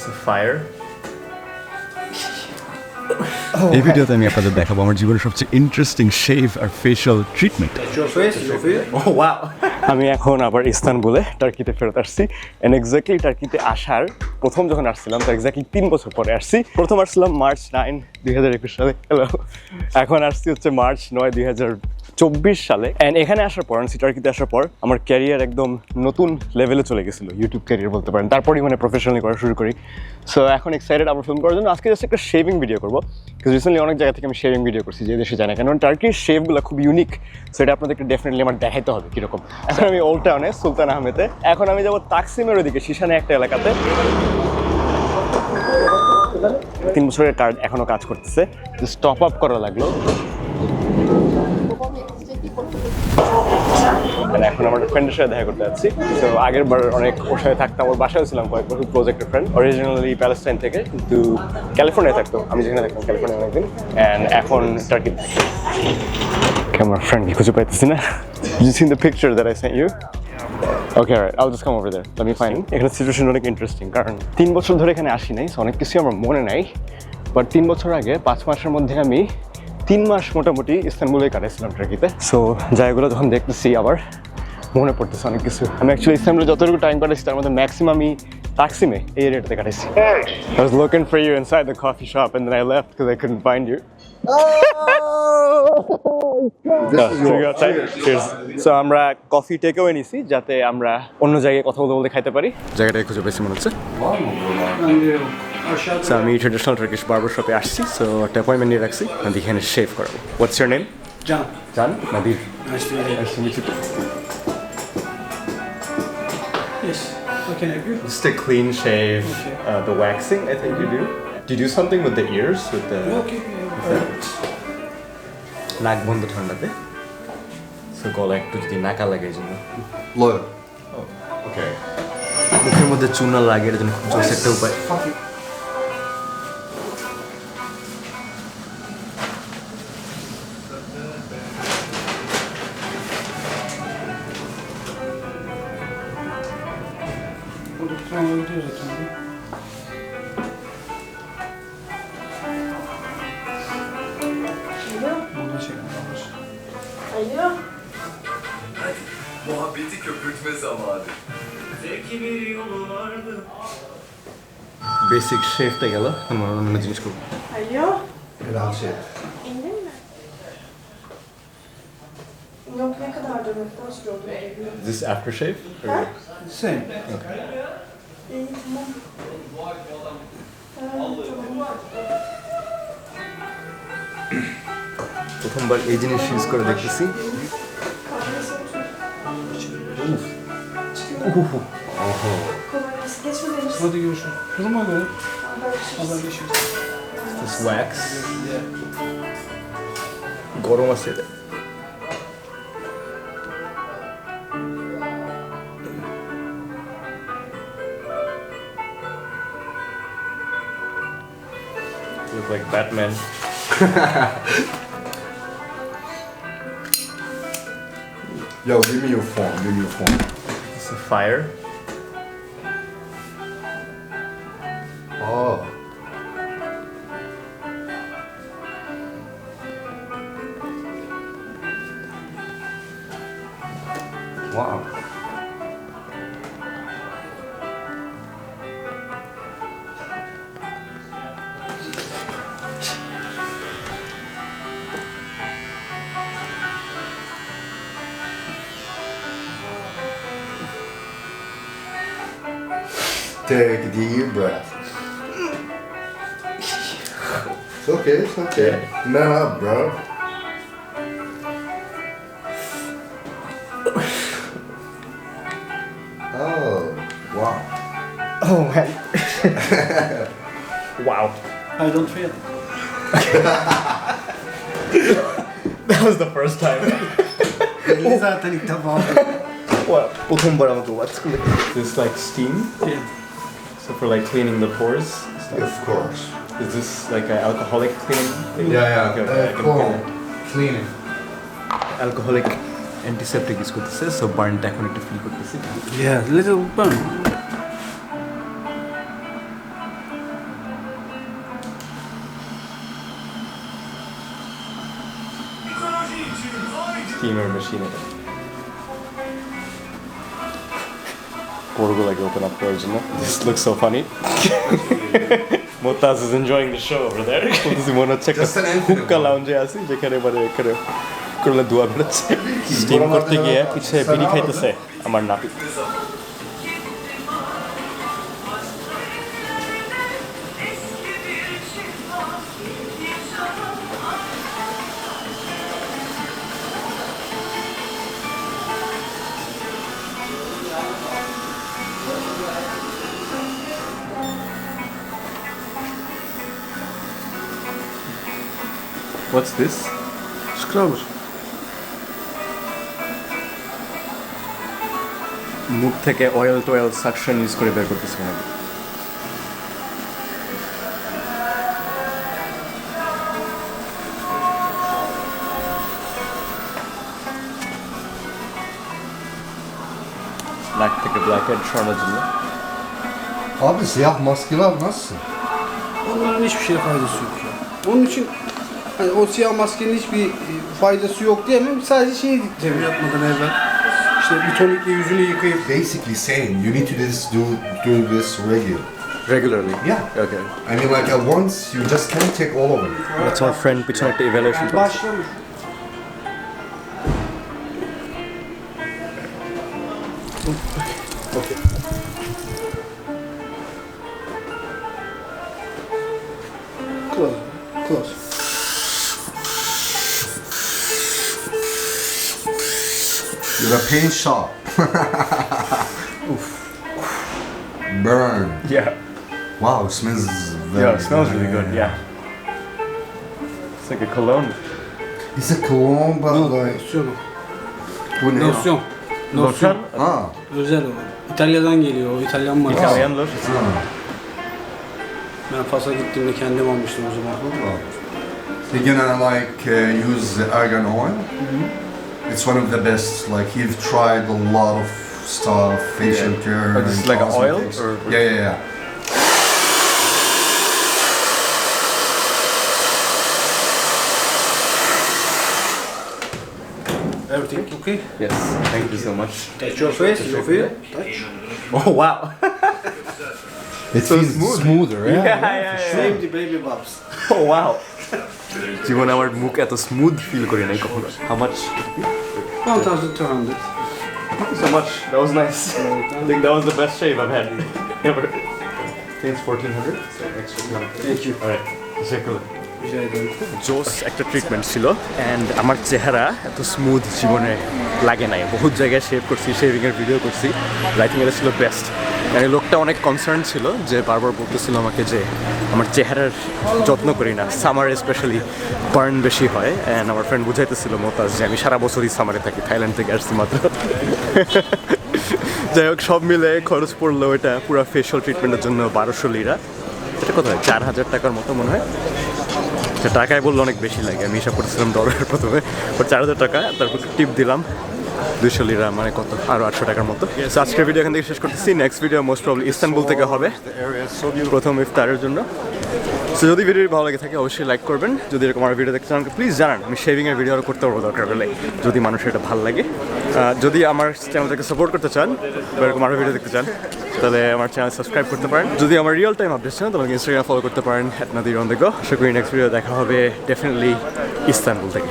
A fire. এই ভিডিওতে আমি আপনাদের দেখাবো আমার জীবনের সবচেয়ে ইন্টারেস্টিং শেভ আর ফেশিয়াল ট্রিটমেন্ট Oh আমি এখন আবার ইস্তানবুলে টার্কিতে ফেরত আসছি। এন্ড এক্স্যাক্টলি টার্কিতে আসার প্রথম যখন আসছিলাম, তার এক্স্যাক্টলি তিন বছর পরে আসছি। প্রথম আসছিলাম মার্চ নাইন, দুই হাজার একুশ সালে। হ্যালো এখন আসছি হচ্ছে মার্চ নয়, দুই হাজার চব্বিশ সালে। অ্যান্ড এখানে আসার পর আনসি টার্কিতে আসার পর, আমার ক্যারিয়ার একদম নতুন লেভেলে চলে গেছিল ইউটিউব ক্যারিয়ার বলতে পারেন। তারপরই মানে প্রফেশনালি করা শুরু করি। সো এখন এক্সাইটেড আবার ফিল্ম করার জন্য। আজকে জাস্ট একটা শেভিং ভিডিও করব। বিকজ রিসেন্টলি অনেক জায়গা থেকে আমি শেভিং ভিডিও করছি, যে দেশে জানি কেন। টার্কির শেভগুলো খুব ইউনিক সো এটা আপনাদেরকে ডেফিনেটলি আমার দেখাইতে হবে কীরকম। এখন আমি ওল্ড টাউনে সুলতান আহমেদে এখন আমি যাব তাকসিমের ওদিকে শিশানে একটা এলাকাতে। তিন বছরের কার্ড এখনও কাজ করতেছে। স্টপ আপ করা লাগল। মানে এখন আমার ফ্রেন্ডের সাথে দেখা করতে যাচ্ছি। তো আগের বার অনেক ওর সাথে থাকতাম ওর বাসায় ছিলাম কয়েক বছর প্রজেক্টের ফ্রেন্ড অরিজিনালি প্যালেস্টাইন থেকে কিন্তু ক্যালিফোর্নিয়া থাকতো। আমি যেখানে থাকতাম ক্যালিফোর্নিয়া অনেকদিন। অ্যান্ড এখন টার্কি আমার ফ্রেন্ড কি খুঁজে পাইতেছি না। You seen the picture that I sent you okay right all just come over there let me fine এখানে সিচুয়েশন অনেক ইন্টারেস্টিং কারণ তিন বছর ধরে এখানে আসি নাই so অনেক কিছুই আমার মনে নাই। বাট তিন বছর আগে পাঁচ মাসের মধ্যে আমি তিন মাস মোটামুটি ইস্তানবুলে কাটাইছিলাম ট্রেকিতে। সো জায়গাগুলো যখন দেখতেছি আবার মনে পড়তেছে অনেক কিছু। আমি অ্যাকচুয়ালি ইস্তানবুলে যতটুকু টাইম কাটাইছি তার মধ্যে ম্যাক্সিমাম আমি তাকসিমে এই এরিয়াটাতে কাটাইছি। I was looking for you inside the coffee shop and then I left because I couldn't find you. So আমরা কফি টেকেও নিছি যাতে আমরা অন্য জায়গায় কথা বলতে বলতে খাইতে পারি জায়গাটায় খুঁজে পেয়েছি মনে হচ্ছে সো আমি ট্রেডিশনাল টার্কিশ বার্বার শপে আসছি সো একটা অ্যাপয়েন্টমেন্ট নিয়ে রাখছি আমি এখানে শেভ করাবো হোয়াটস ইয়ার নেম John, জান Nadir. Yes, can? Just a clean shave, Okay. uh, the waxing I think you do. Do you do something with the ears, with the Okay, নাক বন্ধ ঠান্ডাতে। সো গলা একটু যদি নাকা লাগে এই জন্য। ওকে মুখের মধ্যে চুনা লাগে এর জন্য খুব জোস একটা উপায়। Muhabbeti köpürtme zamanı. বেসিক শেভটা গেল আমার অন্য জিনিস করবো Alo. Helal şey. İndin mi? Yok ne kadar dönmekten sürüyordu. Is this after shave? Ha? Same. İyi tamam. Ee, tamam. প্রথমবার এই জিনিস ইউজ করে দেখতেছি Kahvesi Uf. Uf. Oho. This wax. Yeah. Look like Batman. Yo, give me your phone. Give me your phone. It's a fire. Oh. Take a deep breath. It's okay, it's okay. Man up, bro. Oh, wow. Oh man. wow. I don't feel. That was the first time. What? hat einen Tabaken. Wow. Like steam. Yeah. So for like cleaning the pores? Of course. Is this like an alcoholic cleaning thing? Yeah, yeah. Okay, okay, alcohol cleaning. Alcoholic antiseptic use করতেছে so burnt এখন to feel করতেছি yeah little burn steamer machine এটা পোরগুলোকে open up করার জন্য this look so funny Motaz is enjoying the show over there বলতেছি মনে হচ্ছে একটা Just an infinite হুক্কা লাউঞ্জে আছি যেখানে মানে এখানে করলে দোয়া বেরোচ্ছে স্টিম করতে গিয়ে পিছিয়ে বিড়ি খাইতেছে আমার নাপি What's this? Scrubs. মুখ থেকে অয়েল টয়েল সাকশন ইউজ করে বের করতেছে Black Ticker Black Edge aracında. Abi siyah maskeler nasıl? Onların hiçbir şeye faydası yok ya. Onun için hani o siyah maskenin hiçbir e, faydası yok diyemem. Sadece şey diyeceğim yatmadan evvel. İşte bir tonikle yüzünü yıkayıp Basically saying you need to this do do this regular. regularly. Yeah. Okay. I mean, like at once, you just can't take all of it. That's our friend, we tried the evaluation. Başlamış. A paint shop. Burn. Yeah. Wow, it smells very Yeah, it smells really good. Yeah. It's like a cologne. It's a cologne but like... Losyon o. Bu ne? Losyon. Lotion? Ah. Özel o. İtalya'dan geliyor o İtalyan markası. İtalyan lotion. Ben Fas'a gittiğimde kendim almıştım o zaman. You're gonna like uh, use the argan oil. It's one of the best. Like you've tried a lot of stuff, facial care. But it's like an oil, cosmetics. or- Yeah, yeah, yeah. Everything okay? Yes, thank you so much. Touch your face, your face. Touch. Oh wow. It feels smoother. Yeah. Same the baby bumps. Oh wow. জীবনে আমার মুখ এত smooth feel করি নাই কখনো how much 1200. So much. That was nice. I think that was the best shave I've had ever. I think it's 1400. So extra. Thank you. Alright. Teşekkürler. Ederim. জোস একটা treatment ছিল অ্যান্ড আমার চেহারা এত smooth জীবনে লাগে নাই। বহুত জায়গায় শেভ করছি শেভিংয়ের ভিডিও করছি আই এটা ছিল বেস্ট মানে লোকটা অনেক কনসার্ন ছিল যে বারবার বলতেছিল আমাকে যে আমার চেহারার যত্ন করি না। সামার স্পেশালি বার্ন বেশি হয় অ্যান্ড আমার ফ্রেন্ড বুঝাইতেছিল মোতাজ যে আমি সারা বছরই সামারে থাকি থাইল্যান্ড থেকে আসছি মাত্র। যাই হোক, সব মিলে খরচ পড়ল এটা পুরো ফেশিয়াল ট্রিটমেন্টের জন্য বারোশো লিরা এটা কত হয়? চার হাজার টাকার মতো মনে হয়। সে টাকায় বললে অনেক বেশি লাগে। আমি হিসাব করতেছিলাম ডলারের প্রথমে। ওর চার হাজার টাকা, তারপর টিপ দিলাম। দুইশো লিরা মানে কত? আরও আটশো টাকার মতো। আজকের ভিডিও এখান থেকে শেষ করতেছি। Next video most probably Istanbul থেকে হবে। প্রথম ইফতারের জন্য। সো যদি ভিডিওটি ভালো লাগে থাকে, অবশ্যই লাইক করবেন। যদি এরকম আমার ভিডিও দেখতে চান প্লিজ জানান। আমি শেভিংয়ের ভিডিও আরও করতে পারব দরকার হলে। যদি মানুষের এটা ভালো লাগে। যদি আমার চ্যানেলটাকে সাপোর্ট করতে চান এরকম আরও ভিডিও দেখতে চান, তাহলে আমার চ্যানেল সাবস্ক্রাইব করতে পারেন। যদি আমার রিয়েল টাইম আপডেট চান, তাহলে ইনস্টাগ্রাম ফলো করতে পারেন at Nadir on the go আশা করি নেক্সট ভিডিও দেখা হবে ডেফিনেটলি ইস্তানবুল থেকে।